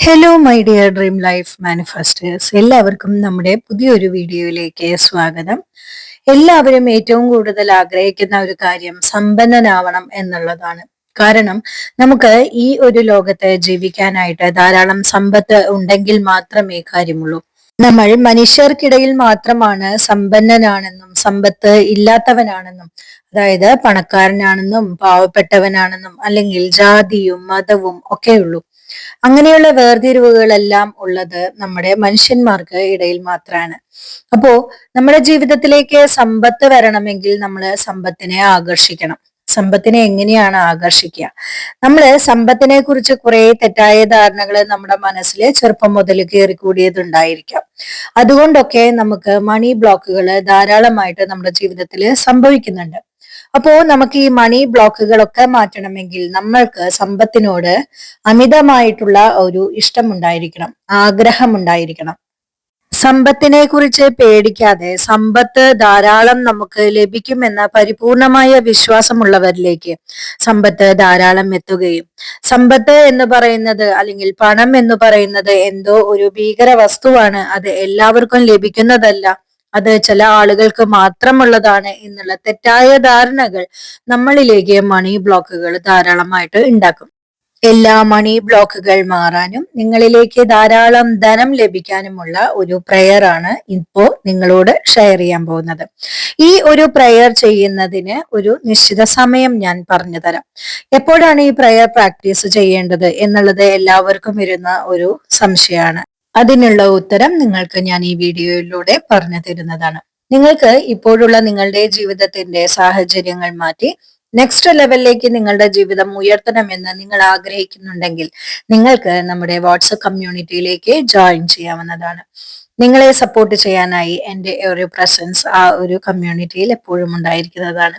Hello my dear dream life manifesters എല്ലാവർക്കും നമ്മുടെ പുതിയൊരു വീഡിയോയിലേക്ക് സ്വാഗതം. എല്ലാവരും ഏറ്റവും കൂടുതൽ ആഗ്രഹിക്കുന്ന ഒരു കാര്യം സമ്പന്നനാവണം എന്നുള്ളതാണ്. കാരണം നമുക്ക് ഈ ഒരു ലോകത്ത് ജീവിക്കാനായിട്ട് ധാരാളം സമ്പത്ത് ഉണ്ടെങ്കിൽ മാത്രമേ കാര്യമുള്ളൂ. നമ്മൾ മനുഷ്യർക്കിടയിൽ മാത്രമാണ് സമ്പന്നനാണെന്നും സമ്പത്ത് ഇല്ലാത്തവനാണെന്നും അതായത് പണക്കാരനാണെന്നും പാവപ്പെട്ടവനാണെന്നും അല്ലെങ്കിൽ ജാതിയും മതവും ഒക്കെയുള്ളൂ. അങ്ങനെയുള്ള വേർതിരിവുകളെല്ലാം ഉള്ളത് നമ്മുടെ മനുഷ്യന്മാർക്ക് ഇടയിൽ മാത്രമാണ് അപ്പോ നമ്മുടെ ജീവിതത്തിലേക്ക് സമ്പത്ത് വരണമെങ്കിൽ നമ്മൾ സമ്പത്തിനെ ആകർഷിക്കണം. സമ്പത്തിനെ എങ്ങനെയാണ് ആകർഷിക്കുക? നമ്മൾ സമ്പത്തിനെ കുറിച്ച് കുറെ തെറ്റായ ധാരണകൾ നമ്മുടെ മനസ്സിൽ ചെറുപ്പം മുതൽ കയറിക്കൂടിയതുണ്ടായിരിക്കാം അതുകൊണ്ടൊക്കെ നമുക്ക് മണി ബ്ലോക്കുകൾ ധാരാളമായിട്ട് നമ്മുടെ ജീവിതത്തിൽ സംഭവിക്കുന്നുണ്ട്. അപ്പോ നമുക്ക് ഈ മണി ബ്ലോക്കുകളൊക്കെ മാറ്റണമെങ്കിൽ നമ്മൾക്ക് സമ്പത്തിനോട് അമിതമായിട്ടുള്ള ഒരു ഇഷ്ടം ഉണ്ടായിരിക്കണം ആഗ്രഹം ഉണ്ടായിരിക്കണം സമ്പത്തിനെ കുറിച്ച് പേടിക്കാതെ സമ്പത്ത് ധാരാളം നമുക്ക് ലഭിക്കുമെന്ന പരിപൂർണമായ വിശ്വാസമുള്ളവരിലേക്ക് സമ്പത്ത് ധാരാളം എത്തുകയും സമ്പത്ത് എന്ന് പറയുന്നത് അല്ലെങ്കിൽ പണം എന്ന് പറയുന്നത് എന്തോ ഒരു ഭീകര വസ്തുവാണ് അത് എല്ലാവർക്കും ലഭിക്കുന്നതല്ല. അത് ചില ആളുകൾക്ക് മാത്രമുള്ളതാണ് എന്നുള്ള തെറ്റായ ധാരണകൾ നമ്മളിലേക്ക് മണി ബ്ലോക്കുകൾ ധാരാളമായിട്ട് ഉണ്ടാക്കും. എല്ലാ മണി ബ്ലോക്കുകൾ മാറാനും നിങ്ങളിലേക്ക് ധാരാളം ധനം ലഭിക്കാനുമുള്ള ഒരു പ്രയർ ആണ് ഇപ്പോ നിങ്ങളോട് ഷെയർ ചെയ്യാൻ പോകുന്നത്. ഈ ഒരു പ്രയർ ചെയ്യുന്നതിന് ഒരു നിശ്ചിത സമയം ഞാൻ പറഞ്ഞു തരാം. എപ്പോഴാണ് ഈ പ്രയർ പ്രാക്ടീസ് ചെയ്യേണ്ടത് എന്നുള്ളത് എല്ലാവർക്കും വരുന്ന ഒരു സംശയമാണ്. അതിനുള്ള ഉത്തരം നിങ്ങൾക്ക് ഞാൻ ഈ വീഡിയോയിലൂടെ പറഞ്ഞു തരുന്നതാണ്. നിങ്ങൾക്ക് ഇപ്പോഴുള്ള നിങ്ങളുടെ ജീവിതത്തിന്റെ സാഹചര്യങ്ങൾ മാറ്റി നെക്സ്റ്റ് ലെവലിലേക്ക് നിങ്ങളുടെ ജീവിതം ഉയർത്തണമെന്ന് നിങ്ങൾ ആഗ്രഹിക്കുന്നുണ്ടെങ്കിൽ നിങ്ങൾക്ക് നമ്മുടെ വാട്സപ്പ് കമ്മ്യൂണിറ്റിയിലേക്ക് ജോയിൻ ചെയ്യാവുന്നതാണ്. നിങ്ങളെ സപ്പോർട്ട് ചെയ്യാനായി എന്റെ ഒരു പ്രസൻസ് ആ ഒരു കമ്മ്യൂണിറ്റിയിൽ എപ്പോഴും ഉണ്ടായിരിക്കുന്നതാണ്.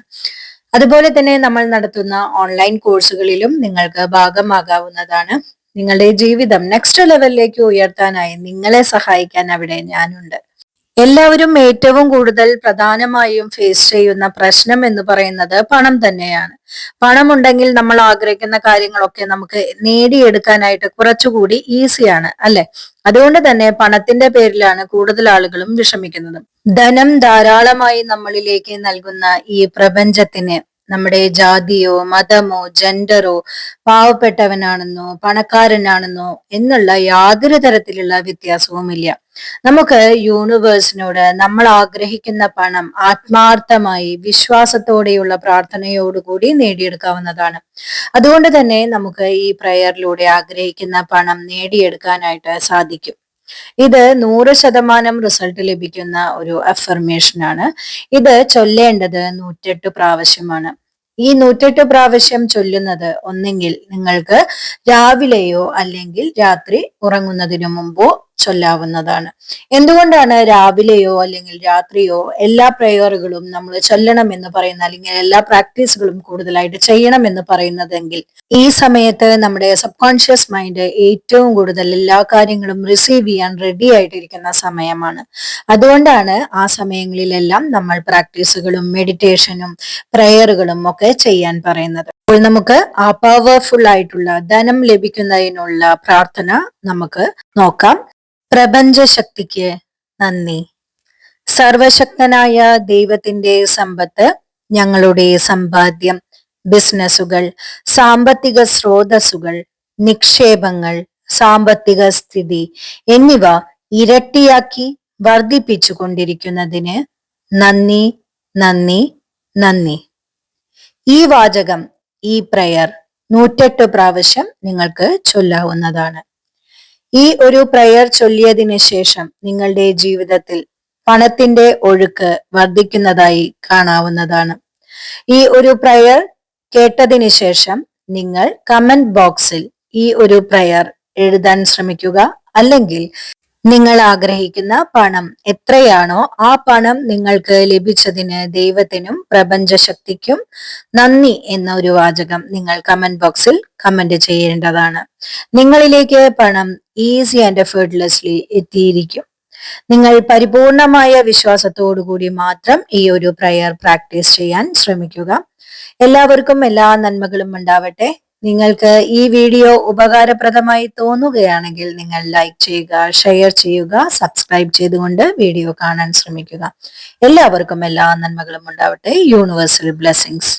അതുപോലെ തന്നെ നമ്മൾ നടത്തുന്ന ഓൺലൈൻ കോഴ്സുകളിലും നിങ്ങൾക്ക് ഭാഗമാകാവുന്നതാണ്. നിങ്ങളുടെ ജീവിതം നെക്സ്റ്റ് ലെവലിലേക്ക് ഉയർത്താനായി നിങ്ങളെ സഹായിക്കാൻ അവിടെ ഞാനുണ്ട്. എല്ലാവരും ഏറ്റവും കൂടുതൽ പ്രധാനമായും ഫേസ് ചെയ്യുന്ന പ്രശ്നം എന്ന് പറയുന്നത് പണം തന്നെയാണ്. പണം ഉണ്ടെങ്കിൽ നമ്മൾ ആഗ്രഹിക്കുന്ന കാര്യങ്ങളൊക്കെ നമുക്ക് നേടിയെടുക്കാനായിട്ട് കുറച്ചുകൂടി ഈസിയാണ് അല്ലെ? അതുകൊണ്ട് തന്നെ പണത്തിന്റെ പേരിലാണ് കൂടുതൽ ആളുകളും വിഷമിക്കുന്നത്. ധനം ധാരാളമായി നമ്മളിലേക്ക് നൽകുന്ന ഈ പ്രപഞ്ചത്തിന് നമ്മുടെ ജാതിയോ മതമോ ജെൻഡറോ പാവപ്പെട്ടവനാണെന്നോ പണക്കാരനാണെന്നോ എന്നുള്ള യാതൊരു തരത്തിലുള്ള വ്യത്യാസവുമില്ല. നമുക്ക് യൂണിവേഴ്സിനോട് നമ്മൾ ആഗ്രഹിക്കുന്ന പണം ആത്മാർത്ഥമായി വിശ്വാസത്തോടെയുള്ള പ്രാർത്ഥനയോടുകൂടി നേടിയെടുക്കാവുന്നതാണ്. അതുകൊണ്ട് തന്നെ നമുക്ക് ഈ പ്രയറിലൂടെ ആഗ്രഹിക്കുന്ന പണം നേടിയെടുക്കാനായിട്ട് സാധിക്കും. ഇത് നൂറ് ശതമാനം റിസൾട്ട് ലഭിക്കുന്ന ഒരു അഫർമേഷൻ ആണ്. ഇത് ചൊല്ലേണ്ടത് നൂറ്റെട്ട് പ്രാവശ്യമാണ്. ഈ നൂറ്റെട്ട് പ്രാവശ്യം ചൊല്ലുന്നത് ഒന്നെങ്കിൽ നിങ്ങൾക്ക് രാവിലെയോ അല്ലെങ്കിൽ രാത്രി ഉറങ്ങുന്നതിനു മുമ്പോ ചൊല്ലാവുന്നതാണ്. എന്തുകൊണ്ടാണ് രാവിലെയോ അല്ലെങ്കിൽ രാത്രിയോ എല്ലാ പ്രയറുകളും നമ്മൾ ചൊല്ലണം എന്ന് പറയുന്ന അല്ലെങ്കിൽ എല്ലാ പ്രാക്ടീസുകളും കൂടുതലായിട്ട് ചെയ്യണം എന്ന് പറയുന്നതെങ്കിൽ ഈ സമയത്ത് നമ്മുടെ സബ് കോൺഷ്യസ് മൈൻഡ് ഏറ്റവും കൂടുതൽ എല്ലാ കാര്യങ്ങളും റിസീവ് ചെയ്യാൻ റെഡി ആയിട്ടിരിക്കുന്ന സമയമാണ്. അതുകൊണ്ടാണ് ആ സമയങ്ങളിലെല്ലാം നമ്മൾ പ്രാക്ടീസുകളും മെഡിറ്റേഷനും പ്രയറുകളും ഒക്കെ ചെയ്യാൻ പറയുന്നത്. അപ്പോൾ നമുക്ക് ആ പവർഫുൾ ആയിട്ടുള്ള ധനം ലഭിക്കുന്നതിനുള്ള പ്രാർത്ഥന നമുക്ക് നോക്കാം. പ്രപഞ്ചശക്തിക്ക് നന്ദി. സർവശക്തനായ ദൈവത്തിന്റെ സമ്പത്ത് ഞങ്ങളുടെ സമ്പാദ്യം ബിസിനസ്സുകൾ സാമ്പത്തിക സ്രോതസ്സുകൾ നിക്ഷേപങ്ങൾ സാമ്പത്തിക സ്ഥിതി എന്നിവ ഇരട്ടിയാക്കി വർദ്ധിപ്പിച്ചു കൊണ്ടിരിക്കുന്നതിന് നന്ദി നന്ദി നന്ദി. ഈ വാചകം ഈ പ്രയർ നൂറ്റെട്ട് പ്രാവശ്യം നിങ്ങൾക്ക് ചൊല്ലാവുന്നതാണ്. ഈ ഒരു പ്രയർ ചൊല്ലിയതിനു ശേഷം നിങ്ങളുടെ ജീവിതത്തിൽ പണത്തിന്റെ ഒഴുക്ക് വർദ്ധിക്കുന്നതായി കാണാവുന്നതാണ്. ഈ ഒരു പ്രയർ കേട്ടതിനു ശേഷം നിങ്ങൾ കമന്റ് ബോക്സിൽ ഈ ഒരു പ്രയർ എഴുതാൻ ശ്രമിക്കുക. അല്ലെങ്കിൽ നിങ്ങൾ ആഗ്രഹിക്കുന്ന പണം എത്രയാണോ ആ പണം നിങ്ങൾക്ക് ലഭിച്ചതിന് ദൈവത്തിനും പ്രപഞ്ചശക്തിക്കും നന്ദി എന്ന ഒരു വാചകം നിങ്ങൾ കമന്റ് ബോക്സിൽ കമന്റ് ചെയ്യേണ്ടതാണ്. നിങ്ങളിലേക്ക് പണം ഈസി ആൻഡ് എഫേർട്ട്ലെസ്ലി എത്തിയിരിക്കും. നിങ്ങൾ പരിപൂർണമായ വിശ്വാസത്തോടുകൂടി മാത്രം ഈ ഒരു പ്രയർ പ്രാക്ടീസ് ചെയ്യാൻ ശ്രമിക്കുക. എല്ലാവർക്കും എല്ലാ നന്മകളും ഉണ്ടാവട്ടെ. നിങ്ങൾക്ക് ഈ വീഡിയോ ഉപകാരപ്രദമായി തോന്നുകയാണെങ്കിൽ നിങ്ങൾ ലൈക്ക് ചെയ്യുക ഷെയർ ചെയ്യുക സബ്സ്ക്രൈബ് ചെയ്തുകൊണ്ട് വീഡിയോ കാണാൻ ശ്രമിക്കുക. എല്ലാവർക്കും എല്ലാ നന്മകളും ഉണ്ടാവട്ടെ. Universal blessings